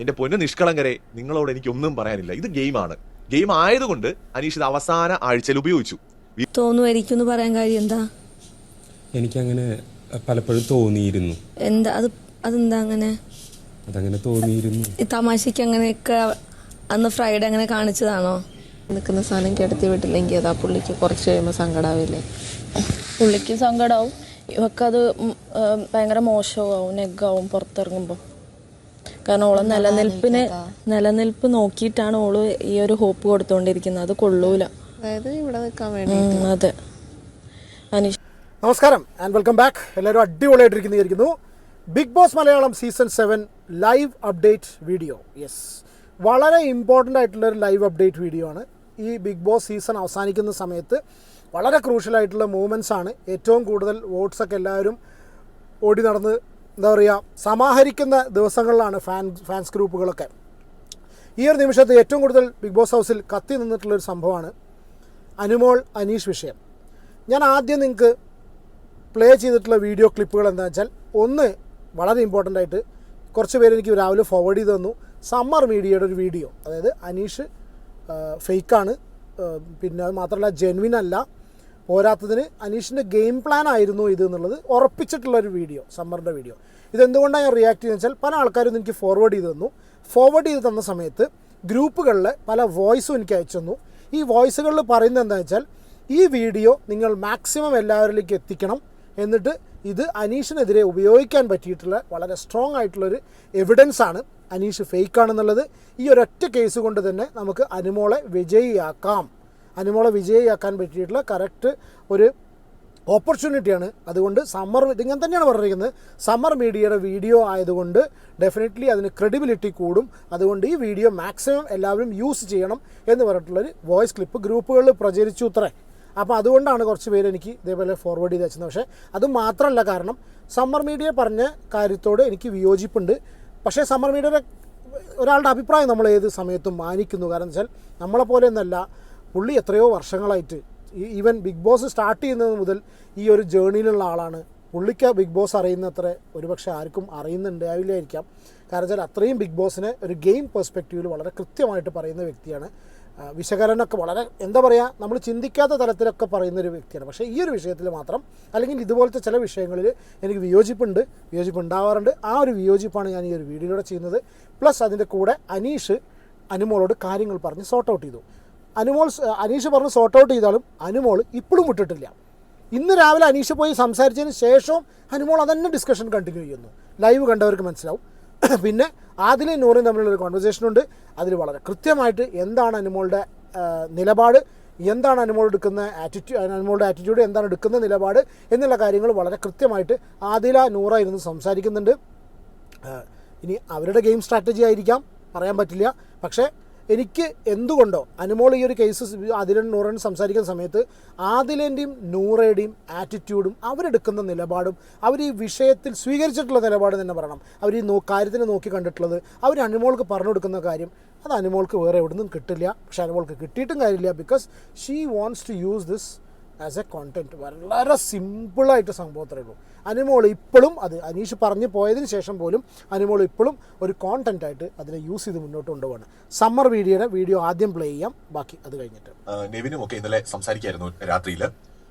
എന്റെ പൊന്ന് നിഷ്കളങ്കരെ നിങ്ങളോട് എനിക്ക് ഒന്നും പറയാനില്ല. ഇത് ഗെയിമാണ്. ഗെയിം ആയതുകൊണ്ട് അനീഷ് ഇത് അവസാന ആഴ്ചയിൽ ഉപയോഗിച്ചു. തോന്നുമായിരിക്കും എന്ന് പറയാൻ കാര്യം എന്താ? എനിക്കങ്ങനെ പലപ്പോഴും തോന്നിയിരുന്നു. എന്താ? അത് അതെന്താ അങ്ങനെ? അതങ്ങനെ തോന്നിയിരുന്നു. ഈ തമാശക്ക് അങ്ങനെയൊക്കെ അന്ന് ഫ്രൈഡേ അങ്ങനെ കാണിച്ചതാണോ? നിൽക്കുന്ന സാധനം കിടത്തി വിട്ടില്ലെങ്കിൽ അതാ ആ പുള്ളിക്ക് കുറച്ച് കഴിയുമ്പോൾ സങ്കടാവില്ലേ? പുള്ളിക്ക് സങ്കടാവും. ഇവക്കത് ഭയങ്കര മോശമാവും നെഗാവും പുറത്തിറങ്ങുമ്പോൾ കാരണം ഓളെ നിലനിൽപ്പിന് നിലനിൽപ്പ് നോക്കിയിട്ടാണ് ഓൾ ഈ ഒരു ഹോപ്പ് കൊടുത്തുകൊണ്ടിരിക്കുന്നത് അത് കൊള്ളൂല. അതായത് ഇവിടെ നിൽക്കാൻ വേണ്ടി അതെ. അനീഷ് നമസ്കാരം ആൻഡ് വെൽക്കം ബാക്ക് എല്ലാവരും അടിപൊളിയായിട്ടിരിക്കുന്നു. Bigg Boss Malayalam season seven live update video. Yes വളരെ ഇമ്പോർട്ടന്റ് ആയിട്ടുള്ള ഒരു ലൈവ് അപ്ഡേറ്റ് വീഡിയോ ആണ്. ഈ ബിഗ് ബോസ് സീസൺ അവസാനിക്കുന്ന സമയത്ത് വളരെ ക്രൂഷ്യൽ ആയിട്ടുള്ള മൂവ്മെന്റ്സ് ആണ്. ഏറ്റവും കൂടുതൽ വോട്ട്സൊക്കെ എല്ലാവരും ഓടി നടന്ന് എന്താ പറയുക സമാഹരിക്കുന്ന ദിവസങ്ങളിലാണ് ഫാൻ ഫാൻസ് ഗ്രൂപ്പുകളൊക്കെ. ഈ ഒരു നിമിഷത്ത് ഏറ്റവും കൂടുതൽ ബിഗ് ബോസ് ഹൗസിൽ കത്തി നിന്നിട്ടുള്ളൊരു സംഭവമാണ് അനുമോൾ അനീഷ് വിഷയം. ഞാൻ ആദ്യം നിങ്ങൾക്ക് പ്ലേ ചെയ്തിട്ടുള്ള വീഡിയോ ക്ലിപ്പുകൾ എന്താ വെച്ചാൽ ഒന്ന് വളരെ ഇമ്പോർട്ടന്റ് ആയിട്ട് കുറച്ച് പേര് എനിക്ക് രാവിലെ ഫോർവേഡ് ചെയ്ത് തന്നു. സമ്മർ മീഡിയയുടെ ഒരു വീഡിയോ. അതായത് അനീഷ് ഫേക്കാണ് പിന്നെ അത് മാത്രമല്ല ജെൻവിൻ അല്ല. പോരാത്തതിന് അനീഷിന്റെ ഗെയിം പ്ലാൻ ആയിരുന്നു ഇത് എന്നുള്ളത് ഉറപ്പിച്ചിട്ടുള്ളൊരു വീഡിയോ സമ്മറിന്റെ വീഡിയോ. ഇതെന്തുകൊണ്ടാണ് ഞാൻ റിയാക്ട് ചെയ്യുന്നത് വെച്ചാൽ പല ആൾക്കാരും എനിക്ക് ഫോർവേഡ് ചെയ്ത് തന്നു. ഫോർവേഡ് ചെയ്ത് തന്ന സമയത്ത് ഗ്രൂപ്പുകളിൽ പല വോയിസും എനിക്ക് അയച്ചു തന്നു. ഈ വോയിസുകളിൽ പറയുന്നത് എന്താ വെച്ചാൽ ഈ വീഡിയോ നിങ്ങൾ മാക്സിമം എല്ലാവരിലേക്ക് എത്തിക്കണം എന്നിട്ട് ഇത് അനീഷിനെതിരെ ഉപയോഗിക്കാൻ പറ്റിയിട്ടുള്ള വളരെ സ്ട്രോങ് ആയിട്ടുള്ളൊരു എവിഡൻസ് ആണ് അനീഷ് ഫേക്ക് ആണെന്നുള്ളത്. ഈ ഒരൊറ്റ കേസ് കൊണ്ട് തന്നെ നമുക്ക് അനുമോളെ വിജയിയാക്കാം. അനുമോളെ വിജയിയാക്കാൻ പറ്റിയിട്ടുള്ള കറക്റ്റ് ഒരു ഓപ്പർച്യൂണിറ്റിയാണ് അതുകൊണ്ട് സമ്മർ ഇതിങ്ങനെ തന്നെയാണ് പറഞ്ഞിരിക്കുന്നത്. സമ്മർ മീഡിയയുടെ വീഡിയോ ആയതുകൊണ്ട് ഡെഫിനറ്റ്ലി അതിന് ക്രെഡിബിലിറ്റി കൂടും. അതുകൊണ്ട് ഈ വീഡിയോ മാക്സിമം എല്ലാവരും യൂസ് ചെയ്യണം എന്ന് പറഞ്ഞിട്ടുള്ളൊരു വോയിസ് ക്ലിപ്പ് ഗ്രൂപ്പുകളിൽ പ്രചരിച്ചു ഇത്രേ അപ്പോൾ അതുകൊണ്ടാണ് കുറച്ച് പേര് എനിക്ക് ഇതേപോലെ ഫോർവേഡ് ചെയ്ത് വെച്ചത്. പക്ഷേ അത് മാത്രമല്ല കാരണം സമ്മർ മീഡിയ പറഞ്ഞ കാര്യത്തോട് എനിക്ക് വിയോജിപ്പുണ്ട്. പക്ഷേ സമ്മർ മീഡിയയുടെ ഒരാളുടെ അഭിപ്രായം നമ്മൾ ഏത് സമയത്തും മാനിക്കുന്നു. കാരണം വെച്ചാൽ നമ്മളെപ്പോലെ ഒന്നല്ല പുള്ളി എത്രയോ വർഷങ്ങളായിട്ട് ഈവൻ ബിഗ് ബോസ് സ്റ്റാർട്ട് ചെയ്യുന്നത് മുതൽ ഈ ഒരു ജേണിയിലുള്ള ആളാണ്. പുള്ളിക്ക് ബിഗ് ബോസ് അറിയുന്നത്ര ഒരുപക്ഷെ ആർക്കും അറിയുന്നുണ്ടാവില്ലായിരിക്കാം. കാരണം വെച്ചാൽ അത്രയും ബിഗ് ബോസിനെ ഒരു ഗെയിം പെർസ്പെക്റ്റീവിൽ വളരെ കൃത്യമായിട്ട് പറയുന്ന വ്യക്തിയാണ്. വിശകലനമൊക്കെ വളരെ എന്താ പറയുക നമ്മൾ ചിന്തിക്കാത്ത തരത്തിലൊക്കെ പറയുന്ന ഒരു വ്യക്തിയാണ്. പക്ഷേ ഈ ഒരു വിഷയത്തിൽ മാത്രം അല്ലെങ്കിൽ ഇതുപോലത്തെ ചില വിഷയങ്ങളിൽ എനിക്ക് വിയോജിപ്പുണ്ട് വിയോജിപ്പ് ഉണ്ടാവാറുണ്ട് ആ ഒരു വിയോജിപ്പാണ് ഞാൻ ഈ ഒരു വീഡിയോയിലൂടെ ചെയ്യുന്നത്. പ്ലസ് അതിന്റെ കൂടെ അനീഷ് അനുമോളോട് കാര്യങ്ങൾ പറഞ്ഞ് സോർട്ട് ഔട്ട് ചെയ്തു. അനുമോൾ അനീഷ് പറഞ്ഞ് സോർട്ട് ഔട്ട് ചെയ്താലും അനുമോൾ ഇപ്പോഴും വിട്ടിട്ടില്ല. ഇന്ന് രാവിലെ അനീഷ് പോയി സംസാരിച്ചതിന് ശേഷവും അനുമോൾ അതന്നെ ഡിസ്കഷൻ കണ്ടിന്യൂ ചെയ്യുന്നു. ലൈവ് കണ്ടവർക്ക് മനസ്സിലാവും. പിന്നെ ആദിലും നൂറും തമ്മിലുള്ളൊരു കോൺവെർസേഷൻ ഉണ്ട്. അതിൽ വളരെ കൃത്യമായിട്ട് എന്താണ് അനുമോളുടെ നിലപാട് എന്താണ് അനുമോൾ എടുക്കുന്ന ആറ്റിറ്റ്യൂഡ് അനുമോളുടെ ആറ്റിറ്റ്യൂഡ് എന്താണ് എടുക്കുന്ന നിലപാട് എന്നുള്ള കാര്യങ്ങൾ വളരെ കൃത്യമായിട്ട് ആദില നൂറ ഇരുന്ന് സംസാരിക്കുന്നുണ്ട്. ഇനി അവരുടെ ഗെയിം സ്ട്രാറ്റജി ആയിരിക്കാം. പറയാൻ പറ്റില്ല. പക്ഷേ എനിക്ക് എന്തുകൊണ്ടോ അനുമോൾ ഈ ഒരു കേസ് അതിലും നൂറൻ സംസാരിക്കുന്ന സമയത്ത് ആദിലന്റെയും നൂറയുടെയും ആറ്റിറ്റ്യൂഡും അവരെടുക്കുന്ന നിലപാടും അവർ ഈ വിഷയത്തിൽ സ്വീകരിച്ചിട്ടുള്ള നിലപാട് തന്നെ പറയണം. അവർ ഈ നോ കാര്യത്തിനെ നോക്കി കണ്ടിട്ടുള്ളത് അവർ അനുമോൾക്ക് പറഞ്ഞു കൊടുക്കുന്ന കാര്യം അത് അനുമോൾക്ക് വേറെ എവിടെ നിന്നും കിട്ടില്ല. പക്ഷേ അനുമോൾക്ക് കിട്ടിയിട്ടും കാര്യമില്ല because she wants to use this as a content വളരെ സിമ്പിളായിട്ട് സംഭവത്രേ ഉള്ളൂ. അനിമോൾ ഇപ്പോഴും അത് അനീഷ് പറഞ്ഞു പോയതിന് ശേഷം പോലും അനിമോൾ ഇപ്പോഴും ഒരു കോണ്ടന്റ് ആയിട്ട് അതിനെ യൂസ് ചെയ്ത് മുന്നോട്ട് കൊണ്ടുപോകണം സമ്മർ വീഡിയോയുടെ വീഡിയോ ആദ്യം പ്ലേ ചെയ്യാം. ബാക്കി അത് കഴിഞ്ഞിട്ട്. നെവിനും ഒക്കെ ഇന്നലെ സംസാരിക്കായിരുന്നു രാത്രിയിൽ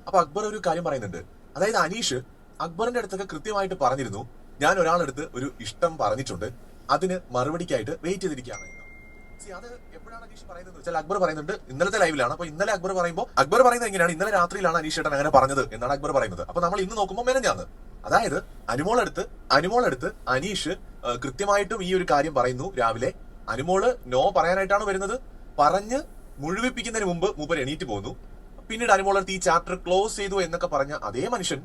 അപ്പൊ അക്ബർ ഒരു കാര്യം പറയുന്നുണ്ട്. അതായത് അനീഷ് അക്ബറിന്റെ അടുത്തൊക്കെ കൃത്യമായിട്ട് പറഞ്ഞിരുന്നു. ഞാൻ ഒരാളെടുത്ത് ഒരു ഇഷ്ടം പറഞ്ഞിട്ടുണ്ട്. അതിന് മറുപടിക്കായിട്ട് വെയിറ്റ് ചെയ്തിരിക്കുകയാണ്. അത് പറയുന്നത്. വെച്ചാൽ അക്ബർ പറയുന്നുണ്ട് ഇന്നലത്തെ ലൈവിലാണ്. അപ്പൊ ഇന്നലെ അക്ബർ പറയുമ്പോൾ അക്ബർ പറയുന്നത് എങ്ങനെയാണ്? ഇന്നലെ രാത്രിയിലാണ് അനീഷ് ചേട്ടൻ അങ്ങനെ പറഞ്ഞത് എന്നാണ് അക്ബർ പറയുന്നത്. അപ്പൊ നമ്മൾ ഇന്ന് നോക്കുമ്പോൾ മെനഞ്ഞാന്ന്. അതായത് അനുമോളെടുത്ത് അനുമോളെടുത്ത് അനീഷ് കൃത്യമായിട്ടും ഈ ഒരു കാര്യം പറയുന്നു രാവിലെ. അനുമോൾ നോ പറയാനായിട്ടാണ് വരുന്നത്. പറഞ്ഞ് മുഴുവിപ്പിക്കുന്നതിന് മുമ്പ് മൂപ്പർ എണീറ്റ് പോകുന്നു പിന്നീട് അനുമോളടുത്ത് ഈ ചാപ്റ്റർ ക്ലോസ് ചെയ്തു എന്നൊക്കെ പറഞ്ഞ അതേ മനുഷ്യൻ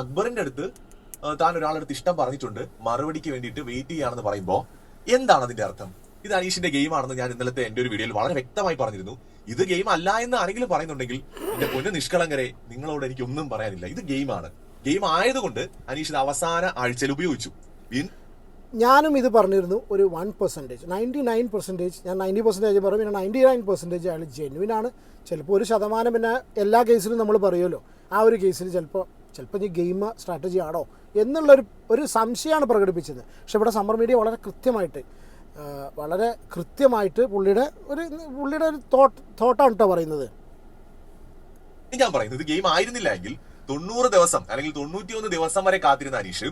അക്ബറിന്റെ അടുത്ത് താൻ ഒരാളടുത്ത് ഇഷ്ടം പറഞ്ഞിട്ടുണ്ട്. മറുപടിക്ക് വേണ്ടിയിട്ട് വെയിറ്റ് ചെയ്യാണെന്ന് പറയുമ്പോൾ എന്താണ് അതിന്റെ അർത്ഥം? ഇത് അനീഷിന്റെ ഗെയിം ആണെന്ന് ഞാൻ ഇന്നലത്തെ എന്റെ ഒരു വീഡിയോയിൽ വളരെ വ്യക്തമായി പറഞ്ഞിരുന്നു. ഇത് ഗെയിം അല്ല എന്ന് ആരെങ്കിലും പറയുന്നുണ്ടെങ്കിൽ എന്റെ പൊന്ന് നിഷ്കളങ്കരെ നിങ്ങളോട് എനിക്ക് ഒന്നും പറയാനില്ല. ഇത് ഗെയിമാണ് ഗെയിം ആയതുകൊണ്ട് അനീഷ് ഇത് അവസാന ആഴ്ചയിൽ ഉപയോഗിച്ചു. ഞാനും ഇത് പറഞ്ഞിരുന്നു ഒരു one percentage ninety nine percentage ഞാൻ നയന്റി പെർസെന്റേജ് പറയും പിന്നെ നയന്റി നയൻ പെർസെന്റേജ് അയാൾ ജെന്വിൻ ആണ്. ചിലപ്പോൾ ഒരു ശതമാനം പിന്നെ എല്ലാ കേസിലും നമ്മൾ പറയുമല്ലോ. ആ ഒരു കേസിൽ ചിലപ്പോൾ ചിലപ്പോൾ ഈ ഗെയിം സ്ട്രാറ്റജി ആണോ എന്നുള്ളൊരു ഒരു സംശയമാണ് പ്രകടിപ്പിച്ചത്. പക്ഷെ ഇവിടെ സമ്മർ മീഡിയ വളരെ കൃത്യമായിട്ട് വളരെ കൃത്യമായിട്ട് പുള്ളിയുടെ ഒരു പുള്ളിയുടെ ഒരു തോട്ട് തോട്ടാണ് കേട്ടോ പറയുന്നത്. ഞാൻ പറയുന്നത് ഇത് ഗെയിം ആയിരുന്നില്ല എങ്കിൽ തൊണ്ണൂറ് ദിവസം അല്ലെങ്കിൽ തൊണ്ണൂറ്റിയൊന്ന് ദിവസം വരെ കാത്തിരുന്ന അനീഷ്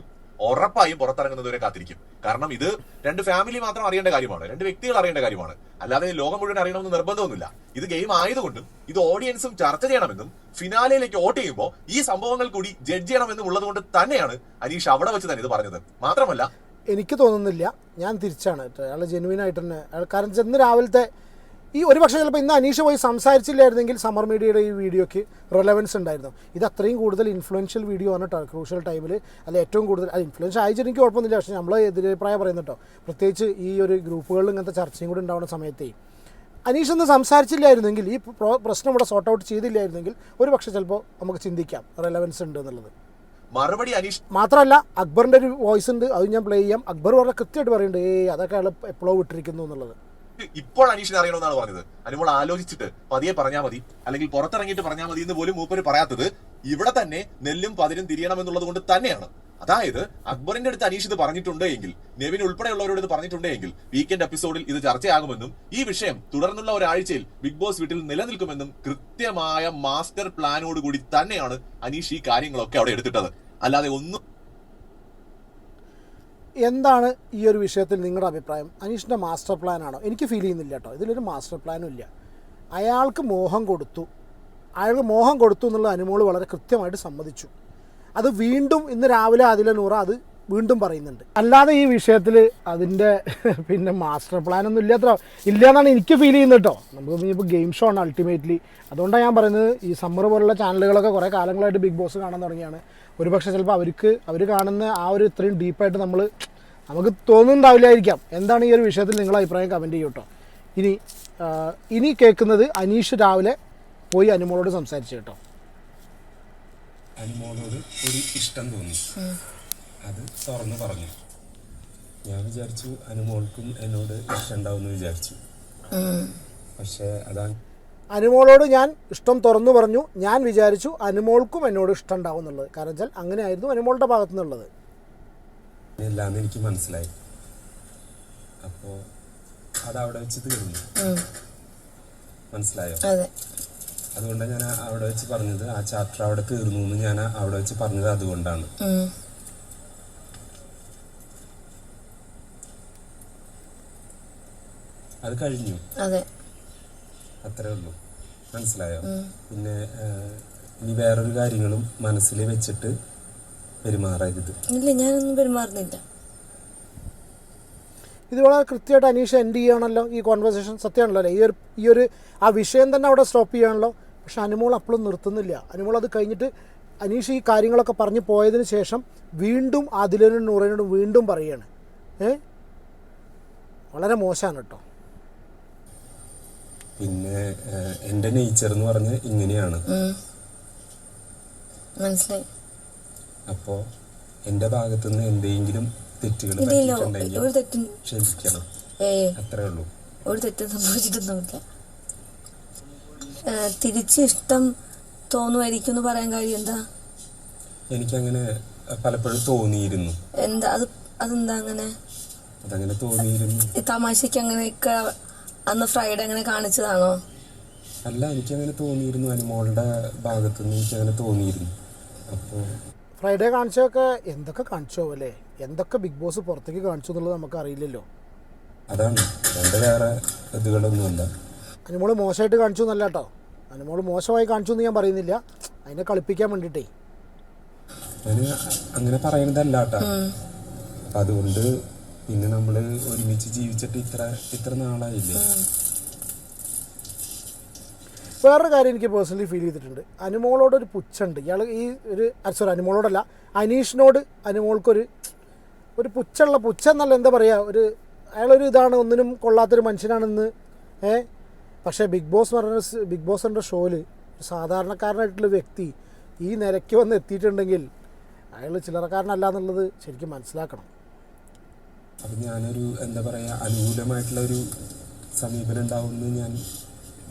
ഉറപ്പായും പുറത്തിറങ്ങുന്നത് വരെ കാത്തിരിക്കും. കാരണം ഇത് രണ്ട് ഫാമിലി മാത്രം അറിയേണ്ട കാര്യമാണ്. രണ്ട് വ്യക്തികൾ അറിയേണ്ട കാര്യമാണ്. അല്ലാതെ ലോകം മുഴുവൻ അറിയണമെന്ന് നിർബന്ധമൊന്നുമില്ല. ഇത് ഗെയിം ആയതുകൊണ്ടും ഇത് ഓഡിയൻസും ചർച്ച ചെയ്യണമെന്നും ഫിനാലയിലേക്ക് വോട്ട് ചെയ്യുമ്പോൾ ഈ സംഭവങ്ങൾ കൂടി ജഡ്ജ് ചെയ്യണമെന്നും ഉള്ളതുകൊണ്ട് തന്നെയാണ് അനീഷ് അവിടെ വെച്ച് തന്നെ ഇത് പറഞ്ഞത്. മാത്രമല്ല എനിക്ക് തോന്നുന്നില്ല. ഞാൻ തിരിച്ചാണ്. അയാൾ ജെനുവിൻ ആയിട്ട് തന്നെ കാരണം ചെന്ന് രാവിലത്തെ ഈ ഒരു പക്ഷേ ചിലപ്പോൾ ഇന്ന് അനീഷ് പോയി സംസാരിച്ചില്ലായിരുന്നെങ്കിൽ സമ്മർ മീഡിയയുടെ ഈ വീഡിയോയ്ക്ക് റെലവൻസ് ഉണ്ടായിരുന്നു. ഇത് അത്രയും കൂടുതൽ ഇൻഫ്ലുവൻഷ്യൽ വീഡിയോ ആണ് കേട്ടോ ക്രൂഷ്യൽ ടൈമിൽ അല്ല ഏറ്റവും കൂടുതൽ അത് ഇൻഫ്ലുവൻസ് അയച്ചിട്ട് എനിക്ക് കുഴപ്പമൊന്നുമില്ല. പക്ഷേ നമ്മൾ എതിരഭിപ്രായം പറയുന്നു കേട്ടോ പ്രത്യേകിച്ച് ഈ ഒരു ഗ്രൂപ്പുകളിൽ ഇങ്ങനത്തെ ചർച്ചയും കൂടി ഉണ്ടാവുന്ന സമയത്തേ. അനീഷ് ഒന്ന് സംസാരിച്ചില്ലായിരുന്നെങ്കിൽ ഈ പ്രശ്നം ഇവിടെ സോർട്ട് ഔട്ട് ചെയ്തില്ലായിരുന്നെങ്കിൽ ഒരു പക്ഷേ ചിലപ്പോൾ നമുക്ക് ചിന്തിക്കാം റെലവൻസ് ഉണ്ട് എന്നുള്ളത്. മറുപടി അനീഷ് മാത്രമല്ല അക്ബറിന്റെ ഒരു വോയിസ് ഉണ്ട്. അത് ഞാൻ പ്ലേ ചെയ്യാം. അക്ബർ വളരെ കൃത്യമായിട്ട് പറയുന്നുണ്ട് ഏ അതൊക്കെ അയാൾ എപ്പോഴോ വിട്ടിരിക്കുന്നു എന്നുള്ളത്. ഇപ്പോൾ അനീഷിനെ അറിയണമെന്നാണ് പറഞ്ഞത്. അനുമോൾ ആലോചിച്ചിട്ട് പതിയെ പറഞ്ഞാൽ മതി. അല്ലെങ്കിൽ പുറത്തിറങ്ങിയിട്ട് പറഞ്ഞാൽ മതി എന്ന് പോലും മൂപ്പര് പറയാത്തത് ഇവിടെ തന്നെ നെല്ലും പതിരും തിരിയണമെന്നുള്ളത് കൊണ്ട് തന്നെയാണ്. അതായത് അക്ബറിന്റെ അടുത്ത് അനീഷ് ഇത് പറഞ്ഞിട്ടുണ്ട് എങ്കിൽ നെവിൻ ഉൾപ്പെടെയുള്ളവരോട് ഇത് പറഞ്ഞിട്ടുണ്ട് എങ്കിൽ വീക്കെൻഡ് എപ്പിസോഡിൽ ഇത് ചർച്ചയാകുമെന്നും ഈ വിഷയം തുടർന്നുള്ള ഒരാഴ്ചയിൽ ബിഗ് ബോസ് വീട്ടിൽ നിലനിൽക്കുമെന്നും കൃത്യമായ മാസ്റ്റർ പ്ലാനോട് കൂടി തന്നെയാണ് അനീഷ് ഈ കാര്യങ്ങളൊക്കെ അവിടെ എടുത്തിട്ടത്. അല്ലാതെ ഒന്നും എന്താണ് ഈ ഒരു വിഷയത്തിൽ നിങ്ങളുടെ അഭിപ്രായം? അനീഷിന്റെ മാസ്റ്റർ പ്ലാനാണോ എനിക്ക് ഫീൽ ചെയ്യുന്നില്ല കേട്ടോ. ഇതിലൊരു മാസ്റ്റർ പ്ലാനും ഇല്ല. അയാൾക്ക് മോഹം കൊടുത്തു. അയാൾക്ക് മോഹം കൊടുത്തു എന്നുള്ള അനുമോൾ വളരെ കൃത്യമായിട്ട് സമ്മതിച്ചു. അത് വീണ്ടും ഇന്ന് രാവിലെ അതിലെ നൂറ അത് വീണ്ടും പറയുന്നുണ്ട്. അല്ലാതെ ഈ വിഷയത്തിൽ അതിന്റെ പിന്നെ മാസ്റ്റർ പ്ലാൻ ഒന്നും ഇല്ലാത്ര ഇല്ല എന്നാണ് എനിക്ക് ഫീൽ ചെയ്യുന്നത് കേട്ടോ. നമുക്ക് ഇപ്പോൾ ഗെയിം ഷോ ആണ് അൾട്ടിമേറ്റ്ലി അതുകൊണ്ടാണ് ഞാൻ പറയുന്നത് ഈ സമ്മർ പോലുള്ള ചാനലുകളൊക്കെ കുറേ കാലങ്ങളായിട്ട് ബിഗ് ബോസ് കാണാൻ തുടങ്ങിയാണ്. ഒരുപക്ഷെ ചിലപ്പോൾ അവർക്ക് അവർ കാണുന്ന ആ ഒരു ഇത്രയും ഡീപ്പായിട്ട് നമ്മൾ നമുക്ക് തോന്നുന്നുണ്ടാവില്ലായിരിക്കാം. എന്താണ് ഈ ഒരു വിഷയത്തിൽ നിങ്ങൾ അഭിപ്രായം കമന്റ് ചെയ്യൂ കേട്ടോ. ഇനി ഇനി കേൾക്കുന്നത് അനീഷ് രാവിലെ പോയി അനുമോളോട് സംസാരിച്ചു കേട്ടോ. അനുമോളോട് ഒരു ഇഷ്ടം തോന്നി. അത് തുറന്ന് പറഞ്ഞു. ഞാൻ വിചാരിച്ചു അനുമോൾക്കും എന്നോട് ഇഷ്ടം ഉണ്ടാവുമെന്ന് വിചാരിച്ചു പക്ഷേ അതാ അനുമോളോട് ഞാൻ ഇഷ്ടം തുറന്നു പറഞ്ഞു. ഞാൻ വിചാരിച്ചു അനുമോൾക്കും എന്നോട് ഇഷ്ടം ഉണ്ടാവും എന്നുള്ളത് കാരണം വെച്ചാൽ അങ്ങനെയായിരുന്നു അനുമോളുടെ ഭാഗത്തു നിന്നുള്ളത് ഇല്ലാന്ന് എനിക്ക് മനസ്സിലായി. അപ്പോൾ അതവിടെ വെച്ച് തീർന്നു. മനസ്സിലായോ? അതെ. അതുകൊണ്ടാണ് ഞാൻ അവിടെ വെച്ച് പറഞ്ഞത്. ആ ചാപ്റ്റർ അവിടെ തീർന്നു എന്ന് ഞാൻ അവിടെ വെച്ച് പറഞ്ഞത് അതുകൊണ്ടാണ്. അത് കഴിഞ്ഞു. അതെ. അത്രേ ഉള്ളൂ. മനസ്സിലായോ? പിന്നെ ഇനി വേറൊരു കാര്യങ്ങളും മനസ്സിൽ വെച്ചിട്ട് പെരുമാറരുത്. ഇല്ല ഞാനൊന്നും പെരുമാറുന്നില്ല. ഇത് വളരെ കൃത്യമായിട്ട് അനീഷ് എൻഡ് ചെയ്യണമല്ലോ ഈ കോൺവെർസേഷൻ സത്യമാണല്ലോ അല്ലേ? ഈ ഒരു ഈ ഒരു ആ വിഷയം തന്നെ അവിടെ സ്റ്റോപ്പ് ചെയ്യണമല്ലോ പക്ഷെ അനുമോൾ അപ്പോഴും നിർത്തുന്നില്ല. അനുമോൾ അത് കഴിഞ്ഞിട്ട് അനീഷ് ഈ കാര്യങ്ങളൊക്കെ പറഞ്ഞു പോയതിന് ശേഷം വീണ്ടും അതിലിനും നൂറിനോടും വീണ്ടും പറയുകയാണ്. ഏ? വളരെ മോശമാണ് കേട്ടോ. പിന്നെ എന്റെ എന്റെ നേച്ചർ എന്ന് പറഞ്ഞ് ഇങ്ങനെയാണ്. അപ്പോ മനസ്സിലായി. അപ്പോൾ എന്റെ ഭാഗത്തുനിന്ന് എന്തെങ്കിലും തെറ്റുകൾ ഒരു തെറ്റും ക്ഷമിക്കണം. അത്രേ ഉള്ളൂ. ഒരു തെറ്റും സംഭവിച്ചിട്ടൊന്നുമില്ല. തിരിച്ച് ഇഷ്ടം തോന്നുമായിരിക്കും എന്ന് പറയാൻ കാര്യം എന്താ? എനിക്കങ്ങനെ പലപ്പോഴും തോന്നിയിരുന്നു. എന്താ? അത് അതെന്താ അങ്ങനെ? അതങ്ങനെ തോന്നിയിരുന്നു. തമാശക്ക് അങ്ങനെയൊക്കെ അന്ന് ഫ്രൈഡേ അങ്ങനെ കാണിച്ചതാണോ? അല്ല എനിക്കങ്ങനെ തോന്നിയിരുന്നു. അനുമോളുടെ ഭാഗത്തുനിന്ന് എനിക്കങ്ങനെ തോന്നിയിരുന്നു. അപ്പോൾ ഫ്രൈഡേ കാണിച്ചൊക്കെ എന്തൊക്കെ കാണിച്ചോ അല്ലേ എന്തൊക്കെ ബിഗ് ബോസ് പുറത്തേക്ക് കാണിച്ചു എന്നുള്ളത് നമുക്ക് അറിയില്ലല്ലോ അതാണ്. എന്റെ വേറെ ഇതുകളൊന്നുമില്ല അനുമോൾ മോശമായിട്ട് കാണിച്ചു എന്നല്ല കേട്ടോ. അനുമോൾ മോശമായി കാണിച്ചു എന്ന് ഞാൻ പറയുന്നില്ല. അതിനെ കളിപ്പിക്കാൻ വേണ്ടിട്ടേ അങ്ങനെ പറയുന്നതല്ല കേട്ടാ. അതുകൊണ്ട് പിന്നെ നമ്മൾ ഒരുമിച്ച് ജീവിച്ചിട്ട് ഇത്ര ഇത്ര നാളായില്ലേ? വേറൊരു കാര്യം എനിക്ക് പേഴ്സണലി ഫീൽ ചെയ്തിട്ടുണ്ട്. അനുമോളോട് ഒരു പുച്ഛുണ്ട് ഇയാൾ ഈ ഒരു സോറി അനുമോളോടല്ല അനീഷിനോട് അനുമോൾക്കൊരു ഒരു പുച്ഛമുള്ള പുച്ഛം എന്നല്ല എന്താ പറയുക ഒരു അയാളൊരു ഇതാണ് ഒന്നിനും കൊള്ളാത്തൊരു മനുഷ്യനാണെന്ന് ഏ? പക്ഷേ ബിഗ് ബോസ് എന്ന് പറഞ്ഞ ബിഗ് ബോസ് എന്ന ഷോയിൽ സാധാരണക്കാരനായിട്ടുള്ള വ്യക്തി ഈ നിലയ്ക്ക് വന്ന് എത്തിയിട്ടുണ്ടെങ്കിൽ അയാൾ ചില്ലറക്കാരനല്ല എന്നുള്ളത് ശരിക്കും മനസ്സിലാക്കണം. അത് ഞാനൊരു എന്താ പറയുക അനുകൂലമായിട്ടുള്ള ഒരു സമീപനം ഉണ്ടാവുമെന്ന് ഞാൻ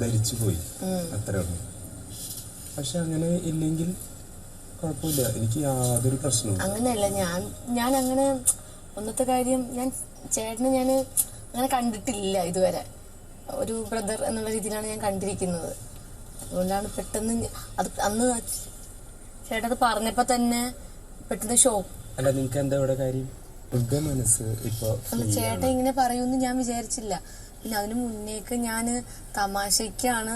ധരിച്ചു പോയി അത്രേ ഉള്ളൂ. പക്ഷെ അങ്ങനെ ഇല്ലെങ്കിൽ കുഴപ്പമില്ല. എനിക്ക് യാതൊരു പ്രശ്നവും അങ്ങനെയല്ല. ഞാൻ ഞാൻ അങ്ങനെ ഒന്നത്തെ കാര്യം ഞാൻ ചേട്ടന് ഞാൻ അങ്ങനെ കണ്ടിട്ടില്ല ഇതുവരെ. ഒരു ബ്രദർ എന്നുള്ള രീതിയിലാണ് ഞാൻ കണ്ടിരിക്കുന്നത്. അതുകൊണ്ടാണ് പെട്ടെന്ന് അത് അന്ന് ചേട്ടത് പറഞ്ഞപ്പോ തന്നെ പെട്ടെന്ന് ഷോക്ക് അല്ല നിങ്ങൾക്ക് എന്താ ഇവിടെ കാര്യം? മനസ്സ് ഇപ്പൊ ചേട്ടൻ. ഇങ്ങനെ പറയുമെന്ന് ഞാൻ വിചാരിച്ചില്ല. പിന്നെ അതിന് മുന്നേക്ക് ഞാൻ തമാശയ്ക്കാണ്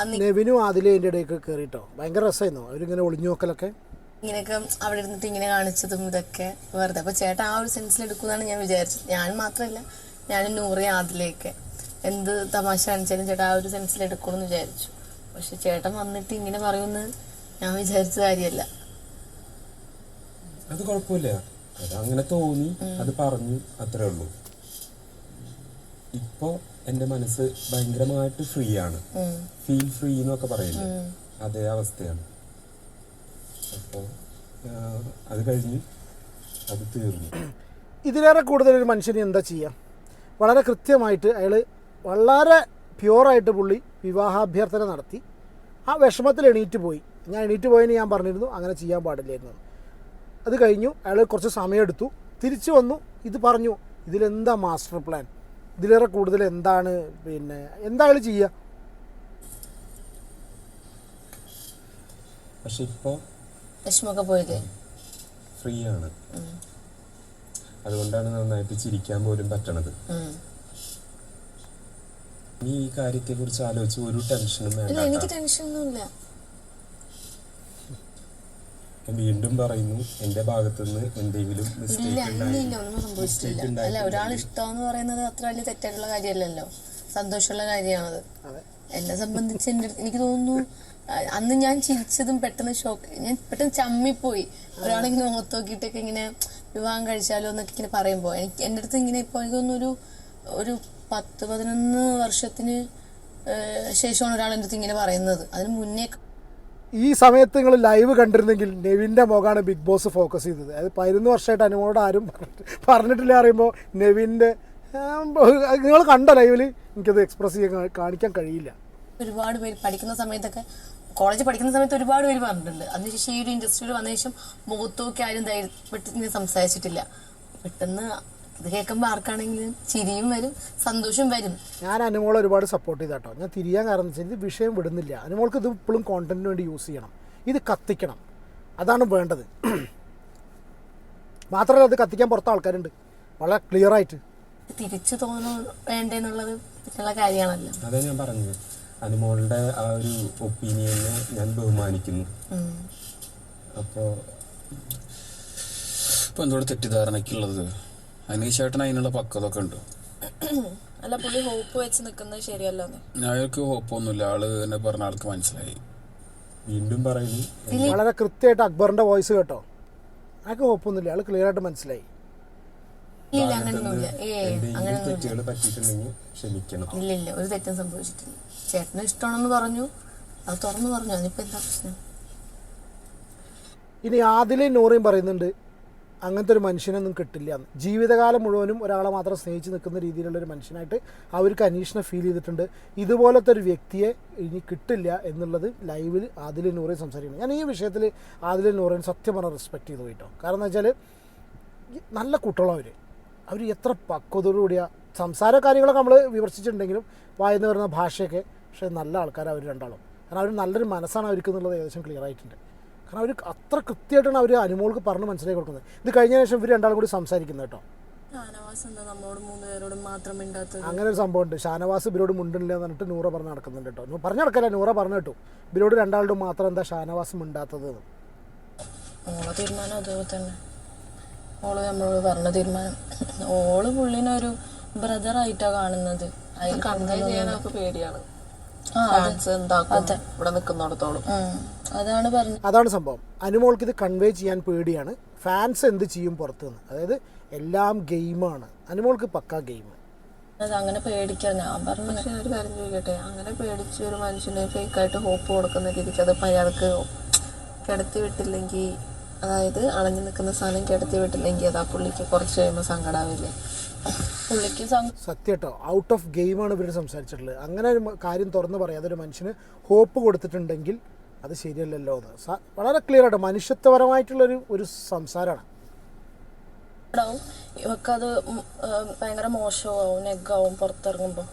അന്ന് നെവിനും ആദിലെ എന്റെ ഇടയ്ക്ക് കയറിയിട്ടോ ഭയങ്കര രസമായിരുന്നു. അവരിങ്ങനെ ഒളിഞ്ഞു നോക്കലൊക്കെ. ഇങ്ങനെയൊക്കെ അവിടെ ഇരുന്നിട്ട് ഇങ്ങനെ കാണിച്ചതും ഇതൊക്കെ വെറുതെ. അപ്പൊ ചേട്ടൻ ആ ഒരു സെൻസിൽ എടുക്കുമെന്നാണ് ഞാൻ വിചാരിച്ചത്. ഞാൻ മാത്രമല്ല ഞാനും നൂറി ആദിലേക്ക് എന്ത് തമാശ കാണിച്ചാലും ചേട്ടാ ആ ഒരു സെൻസിൽ എടുക്കുമെന്ന് വിചാരിച്ചു. പക്ഷെ ചേട്ടൻ വന്നിട്ട് ഇങ്ങനെ പറയുമെന്ന് ഞാൻ വിചാരിച്ച കാര്യമല്ല. അത് കുഴപ്പമില്ല. അത് അങ്ങനെ തോന്നി അത് പറഞ്ഞു അത്രേ ഉള്ളൂ. ഇപ്പൊ എന്റെ മനസ്സ് ഭയങ്കരമായിട്ട് ഫ്രീ ആണ് ഫീൽ ഫ്രീ എന്നൊക്കെ പറയില്ലേ? അതേ അവസ്ഥയാണ്. അപ്പോൾ അത് കഴിഞ്ഞ് അത് തീർന്നു. ഇതിലേറെ കൂടുതൽ ഒരു മനുഷ്യന് എന്താ ചെയ്യാം? വളരെ കൃത്യമായിട്ട് അയാൾ വളരെ പ്യുവറായിട്ട് പുള്ളി വിവാഹാഭ്യർത്ഥന നടത്തി. ആ വിഷമത്തിൽ എണീറ്റ് പോയി. ഞാൻ എണീറ്റ് പോയെന്ന് ഞാൻ പറഞ്ഞിരുന്നു. അങ്ങനെ ചെയ്യാൻ പാടില്ലായിരുന്നു. അത് കഴിഞ്ഞു. അയാൾ കുറച്ച് സമയമെടുത്തു. തിരിച്ചു വന്നു. ഇത് പറഞ്ഞു ഇതിലെന്താ മാസ്റ്റർ പ്ലാൻ? ഇതിലേറെ കൂടുതൽ എന്താണ് പിന്നെ എന്താ അയാൾ ചെയ്യുക പക്ഷെ ഇപ്പോൾ വിഷമൊക്കെ പോയില്ലേ ഫ്രീ ആണ് അതുകൊണ്ടാണ് നന്നായിട്ട് ചിരിക്കാൻ പോലും പറ്റണത്. നീ ഈ കാര്യത്തെ കുറിച്ച് ആലോചിച്ച് ഒരു ടെൻഷനും ഇല്ല വേണ്ട എനിക്ക് ടെൻഷനൊന്നുമില്ല. വീണ്ടും പറയുന്നു എന്റെ ഭാഗത്തുനിന്ന് എന്തെങ്കിലും ഇല്ല മിസ്റ്റേക്ക് ഇല്ല സംഭവിച്ചിട്ടില്ല. അല്ല ഒരാൾ ഇഷ്ടമെന്ന് പറയുന്നത് അത്ര വലിയ തെറ്റായിട്ടുള്ള കാര്യമല്ലല്ലോ. സന്തോഷമുള്ള കാര്യമാണത്. അതെ. എന്നെ സംബന്ധിച്ച് എന്റെ അടുത്ത് എനിക്ക് തോന്നുന്നു ആ, അന്ന് ഞാൻ ചിരിച്ചതും പെട്ടെന്ന് ഷോക്ക് ഞാൻ പെട്ടെന്ന് ചമ്മിപ്പോയി. ഒരാളിങ്ങനെ മുഖത്ത് നോക്കിയിട്ടൊക്കെ ഇങ്ങനെ വിവാഹം കഴിച്ചാലോ എന്നൊക്കെ ഇങ്ങനെ പറയുമ്പോൾ എനിക്ക് എന്റെ അടുത്ത് ഇങ്ങനെ ഇപ്പോൾ എനിക്ക് തോന്നുന്നു ഒരു ഒരു പത്ത് പതിനൊന്ന് വർഷത്തിന് ശേഷമാണ് ഒരാൾ എന്റെ അടുത്ത് ഇങ്ങനെ പറയുന്നത്. അതിന് മുന്നേ ഈ സമയത്ത് നിങ്ങൾ ലൈവ് കണ്ടിരുന്നെങ്കിൽ നെവിന്റെ മുഖമാണ് ബിഗ് ബോസ് ഫോക്കസ് ചെയ്തത്. അതായത് പതിനൊന്ന് വർഷമായിട്ട് അനുമോട് ആരും പറഞ്ഞിട്ട് പറഞ്ഞിട്ടില്ല അറിയുമ്പോൾ നെവിന്റെ നിങ്ങൾ കണ്ട ലൈവിൽ എനിക്കത് എക്സ്പ്രസ് ചെയ്യാൻ കാണിക്കാൻ കഴിയില്ല. ഒരുപാട് പേര് പഠിക്കുന്ന സമയത്തൊക്കെ കോളേജ് പഠിക്കുന്ന സമയത്ത് ഒരുപാട് പേര് പറഞ്ഞിട്ടുണ്ട്. അതിനുശേഷം ഈ ഒരു ഇൻഡസ്ട്രിയിൽ വന്ന ശേഷം ആരും ധൈര്യപ്പെട്ട് സംസാരിച്ചിട്ടില്ല. പെട്ടെന്ന് ഇത് കേൾക്കുമ്പോൾ ആർക്കാണെങ്കിലും ചിരിയും വരും സന്തോഷം വരും. ഞാൻ അനുമോളെ ഒരുപാട് സപ്പോർട്ട് ചെയ്ത കേട്ടോ ഞാൻ തിരിയാൻ കാരണം വെച്ചാൽ ഇത് വിഷയം വിടുന്നില്ല. അനുമോൾക്ക് ഇത് ഇപ്പോഴും കോണ്ടന്റിന് വേണ്ടി യൂസ് ചെയ്യണം. ഇത് കത്തിക്കണം. അതാണ് വേണ്ടത്. മാത്രമല്ല അത് കത്തിക്കാൻ പുറത്ത് ആൾക്കാരുണ്ട്. വളരെ ക്ലിയർ ആയിട്ട്. തിരിച്ചു തോന്നു വേണ്ടെന്നുള്ളത് അതെ കാര്യമാണല്ലോ. അതാ ഞാൻ പറഞ്ഞു അനുമോളുടെ ആ ഒരു ഒപ്പീനിയനെ ഞാൻ ബഹുമാനിക്കുന്നു. അപ്പോ എന്തോ തെറ്റിദ്ധാരണക്കുള്ളത് തെറ്റിദ്ധാരണയ്ക്കുള്ളത് അനീഷ് ചേട്ടൻ അതിനുള്ള പക്വതൊക്കെ ഉണ്ട്. അല്ല പുള്ളി ഹോപ്പ് വെച്ച് നിൽക്കുന്നത് ശരിയല്ലെന്ന്. ഞങ്ങൾക്ക് ഹോപ്പൊന്നുമില്ല ആൾ എന്നെ പറഞ്ഞ ആൾക്ക് മനസ്സിലായി. വീണ്ടും പറയുന്നു. വളരെ കൃത്യമായിട്ട് അക്ബറിന്റെ വോയിസ് കേട്ടോ. അയാൾക്ക് ഹോപ്പൊന്നുമില്ല ആൾ ക്ലിയർ ആയിട്ട് മനസ്സിലായി. ഇല്ല അങ്ങനെയൊന്നുമില്ല ഏ തെറ്റുകൾ പറ്റിയിട്ടുണ്ടെങ്കിൽ ക്ഷമിക്കണം. ഇല്ല ഇല്ല ഒരു തെറ്റും സംഭവിച്ചിട്ടില്ല. ചേട്ടന് ഇഷ്ടമാണെന്ന് പറഞ്ഞു. അത് തുറന്നു പറഞ്ഞു. അതിപ്പോ എന്താ പ്രശ്നം? ഇനി ആദിലും നൂറയും പറയുന്നുണ്ട്. അങ്ങനത്തെ ഒരു മനുഷ്യനൊന്നും കിട്ടില്ല. എന്ന് ജീവിതകാലം മുഴുവനും ഒരാളെ മാത്രം സ്നേഹിച്ച് നിൽക്കുന്ന രീതിയിലുള്ള ഒരു മനുഷ്യനായിട്ട് അവർക്ക് അനീഷിനെ ഫീൽ ചെയ്തിട്ടുണ്ട്. ഇതുപോലത്തെ ഒരു വ്യക്തിയെ ഇനി കിട്ടില്ല എന്നുള്ളത് ലൈവിൽ ആദിൽ നൂറിൻ സംസാരിക്കുന്നു. ഞാൻ ഈ വിഷയത്തിൽ ആദിൽ നൂറിൻ സത്യം പറഞ്ഞാൽ റെസ്പെക്ട് ചെയ്തു കേട്ടോ. കാരണം എന്ന് വെച്ചാൽ നല്ല കുട്ടികളാണ് അവർ അവർ എത്ര പക്വതയോടുകൂടിയ സംസാര കാര്യങ്ങളൊക്കെ നമ്മൾ വിമർശിച്ചിട്ടുണ്ടെങ്കിലും വായന്ന് വരുന്ന ഭാഷയൊക്കെ പക്ഷേ നല്ല ആൾക്കാരാണ് അവർ രണ്ടാളും. കാരണം അവർ നല്ലൊരു മനസ്സാണ് അവർക്ക് എന്നുള്ളത് ഏകദേശം ക്ലിയർ ആയിട്ടുണ്ട്. കാരണം അവർ അത്ര കൃത്യമായിട്ടാണ് അവർ അനുമോൾക്ക് പറഞ്ഞ് മനസ്സിലാക്കി കൊടുക്കുന്നത്. ഇത് കഴിഞ്ഞ ശേഷം ഇവർ രണ്ടാളും കൂടി സംസാരിക്കുന്നത് കേട്ടോ. ഷാനവാസ് എന്താ നമ്മളോട് മൂന്ന് പേരോടും മാത്രം മിണ്ടാത്തത്? അങ്ങനെ ഒരു സംഭവം ഉണ്ട് ഷാനവാസ് ഇവരോട് മുണ്ടില്ല എന്ന് പറഞ്ഞിട്ട് നൂറ പറഞ്ഞ് നടക്കുന്നുണ്ട് കേട്ടോ. പറഞ്ഞു പറഞ്ഞ് നടക്കല്ല നൂറ പറഞ്ഞു കേട്ടോ. ഇവരോട് രണ്ടാളുടെ മാത്രം എന്താ ഷാനവാസ് മിണ്ടാത്തത്. ഓളെ തീരുമാനം അതുപോലെ തന്നെ. ഓൾ നമ്മളോട് പറഞ്ഞ തീരുമാനം. ഓൾ പുള്ളിനൊരു ബ്രദർ ആയിട്ടാ കാണുന്നത്. അതിൽ കൺവേ ചെയ്യാൻ അവർക്ക് പേടിയാണ്. ഇവിടെ നിൽക്കുന്നിടത്തോളം. ഉം. അതാണ് പറഞ്ഞത്. അതാണ് സംഭവം. അനുമോൾക്ക് ഇത് കൺവേ ചെയ്യാൻ പേടിയാണ്. ഫാൻസ് എന്ത് ചെയ്യും പുറത്തു നിന്ന് അതായത് എല്ലാം ഗെയിമാണ് അനുമോൾക്ക് പക്ക ഗെയിം അങ്ങനെ പേടിക്കാൻ ഞാൻ പറഞ്ഞു പക്ഷെ ഒരു കാര്യം ചോദിക്കട്ടെ? അങ്ങനെ പേടിച്ച് ഒരു മനുഷ്യന് ഫേക്കായിട്ട് ഹോപ്പ് കൊടുക്കുന്ന രീതിക്ക് അത് അയാൾക്ക് കിടത്തി വിട്ടില്ലെങ്കിൽ അതായത് അണഞ്ഞു നിൽക്കുന്ന സാധനം കിടത്തി വിട്ടില്ലെങ്കിൽ അത് ആ പുള്ളിക്ക് കുറച്ച് കഴിയുമ്പോൾ സങ്കടാവില്ലേ? പുള്ളിക്ക് സം- സത്യം ഔട്ട് ഓഫ് ഗെയിമാണ് ഇവർ സംസാരിച്ചിട്ടുള്ളത്. അങ്ങനെ ഒരു കാര്യം തുറന്ന് പറയാതെ ഒരു മനുഷ്യന് ഹോപ്പ് കൊടുത്തിട്ടുണ്ടെങ്കിൽ അത് ശരിയല്ലല്ലോ എന്ന്. വളരെ ക്ലിയർ ആയിട്ട് മനുഷ്യത്വപരമായിട്ടുള്ളൊരു ഒരു സംസാരമാണ് ഇവക്കത് ഭയങ്കര മോശമാവും. നെഗാവും പുറത്തിറങ്ങുമ്പോൾ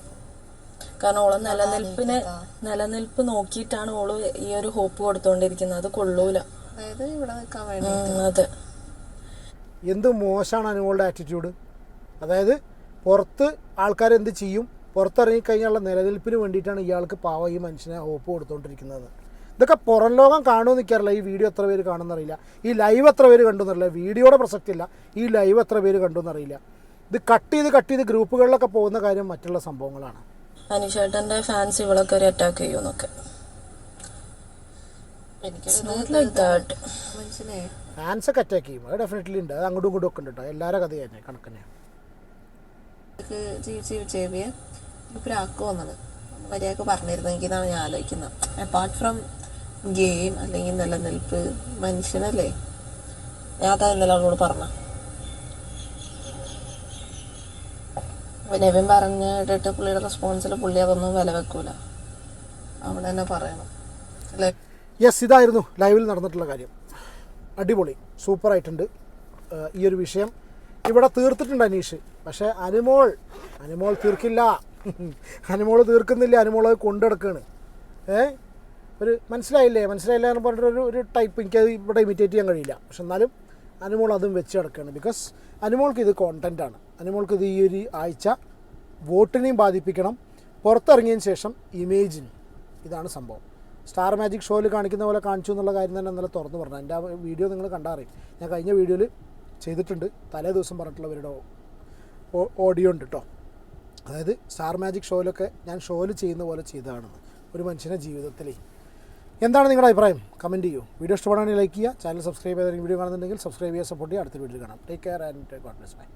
കാരണം ഓളെ നിലനിൽപ്പിന് നിലനിൽപ്പ് നോക്കിയിട്ടാണ് ഓൾ ഈ ഒരു ഹോപ്പ് കൊടുത്തോണ്ടിരിക്കുന്നത്. അത് കൊള്ളൂല. അതെ. എന്ത് മോശമാണ് അനുമോളുടെ ആറ്റിറ്റ്യൂഡ് അതായത് പുറത്ത് ആൾക്കാർ എന്ത് ചെയ്യും? പുറത്തിറങ്ങിക്കഴിഞ്ഞുള്ള നിലനിൽപ്പിന് വേണ്ടിയിട്ടാണ് ഇയാൾക്ക് പാവ ഈ മനുഷ്യനെ ഹോപ്പ് കൊടുത്തുകൊണ്ടിരിക്കുന്നത് ഇതൊക്കെ പുറം ലോകം കാണുമെന്ന് നിൽക്കാറില്ല ഈ വീഡിയോ എത്ര പേര് കാണുമെന്നറിയില്ല. ഈ ലൈവ് എത്ര പേര് കണ്ടു എന്നറിയില്ല വീഡിയോയുടെ പ്രസക്തിയില്ല. ഈ ലൈവ് എത്ര പേര് കണ്ടു എന്നറിയില്ല ഇത് കട്ട് ചെയ്ത് കട്ട് ചെയ്ത് ഗ്രൂപ്പുകളിലൊക്കെ പോകുന്ന കാര്യം മറ്റുള്ള സംഭവങ്ങളാണ്. അനിഷേട്ടന്റെ ഫാൻസ് ഇവളൊക്കെ ഒരു അറ്റാക്ക് ചെയ്യുമെന്നൊക്കെ. ഫാൻസ് ഒക്കെ ലൈക്ക് ദാറ്റ് മനുഷ്യനെ. ഫാൻസൊക്കെ അറ്റാക്ക് ചെയ്യും. അത് ഡെഫിനറ്റ്ലി ഉണ്ട്. അത് അങ്ങോട്ടും ഇങ്ങോട്ടും ഒക്കെ ഉണ്ട് കേട്ടോ എല്ലാവരുടെ കഥ തന്നെ കണക്കന്നെ എനിക്ക് ജീവിച്ച് ജീവിച്ച് ഒരാക്ക് വന്നത്. മര്യാദയ്ക്ക് പറഞ്ഞിരുന്നെങ്കിൽ എന്നാണ് ഞാൻ ആലോചിക്കുന്നത്. അപ്പാർട്ട് ഫ്രം ഗെയിം അല്ലെങ്കിൽ നിലനിൽപ്പ് മനുഷ്യനല്ലേ? ഞാൻ അതാ ഇന്നലെ അവളോട് പറഞ്ഞ. നെവിൻ പറഞ്ഞിട്ട് പുള്ളിയുടെ റെസ്പോൺസിൽ പുള്ളി അതൊന്നും വില വെക്കൂല. അവിടെ തന്നെ പറയണം. അല്ലേ? യെസ് ഇതായിരുന്നു ലൈവിൽ നടന്നിട്ടുള്ള കാര്യം. അടിപൊളി. സൂപ്പറായിട്ടുണ്ട് ഈ ഒരു വിഷയം ഇവിടെ തീർത്തിട്ടുണ്ട് അനീഷ്. പക്ഷെ അനുമോൾ അനുമോൾ തീർക്കില്ല. അനുമോൾ തീർക്കുന്നില്ല. അനുമോൾ അത് കൊണ്ടെടുക്കുകയാണ് ഏ? ഒരു മനസ്സിലായില്ലേ? മനസ്സിലായില്ല എന്ന് പറഞ്ഞിട്ട് ഒരു ടൈപ്പ് എനിക്കത് ഇവിടെ ഇമിറ്റേറ്റ് ചെയ്യാൻ കഴിയില്ല. പക്ഷെ എന്നാലും അനുമോൾ അതും വെച്ച് കിടക്കുകയാണ് ബിക്കോസ് അനുമോൾക്ക് ഇത് കോണ്ടന്റാണ് അനുമോൾക്ക് ഇത് ഈ ഒരു ആഴ്ച വോട്ടിനെയും ബാധിപ്പിക്കണം. പുറത്തിറങ്ങിയതിന് ശേഷം ഇമേജിന് ഇതാണ് സംഭവം. സ്റ്റാർ മാജിക് ഷോയിൽ കാണിക്കുന്ന പോലെ കാണിച്ചു എന്നുള്ള കാര്യം തന്നെ ഇന്നലെ തുറന്നു പറഞ്ഞു. എന്റെ ആ വീഡിയോ നിങ്ങൾ കണ്ടാറിയും ഞാൻ കഴിഞ്ഞ വീഡിയോയിൽ ചെയ്തിട്ടുണ്ട്. തലേ ദിവസം പറഞ്ഞിട്ടുള്ളവരുടെ ഓഡിയോ ഉണ്ട് കേട്ടോ അതായത് സ്റ്റാർ മാജിക് ഷോയിലൊക്കെ ഞാൻ ഷോയിൽ ചെയ്യുന്ന പോലെ ചെയ്തതാണെന്ന് ഒരു മനുഷ്യന്റെ ജീവിതത്തിൽ എന്താണ് നിങ്ങളുടെ അഭിപ്രായം? കമന്റ് ചെയ്യൂ. വീഡിയോ ഇഷ്ടപ്പെടുകയാണെങ്കിൽ ലൈക്ക് ചെയ്യുക. ചാനൽ സബ്സ്ക്രൈബ് ചെയ്തെങ്കിൽ വീഡിയോ കാണുന്നുണ്ടെങ്കിൽ സബ്സ്ക്രൈബ് ചെയ്യുക സപ്പോർട്ട് ചെയ്യുക. അടുത്ത വീഡിയോ കാണാം. Take care and God bless bye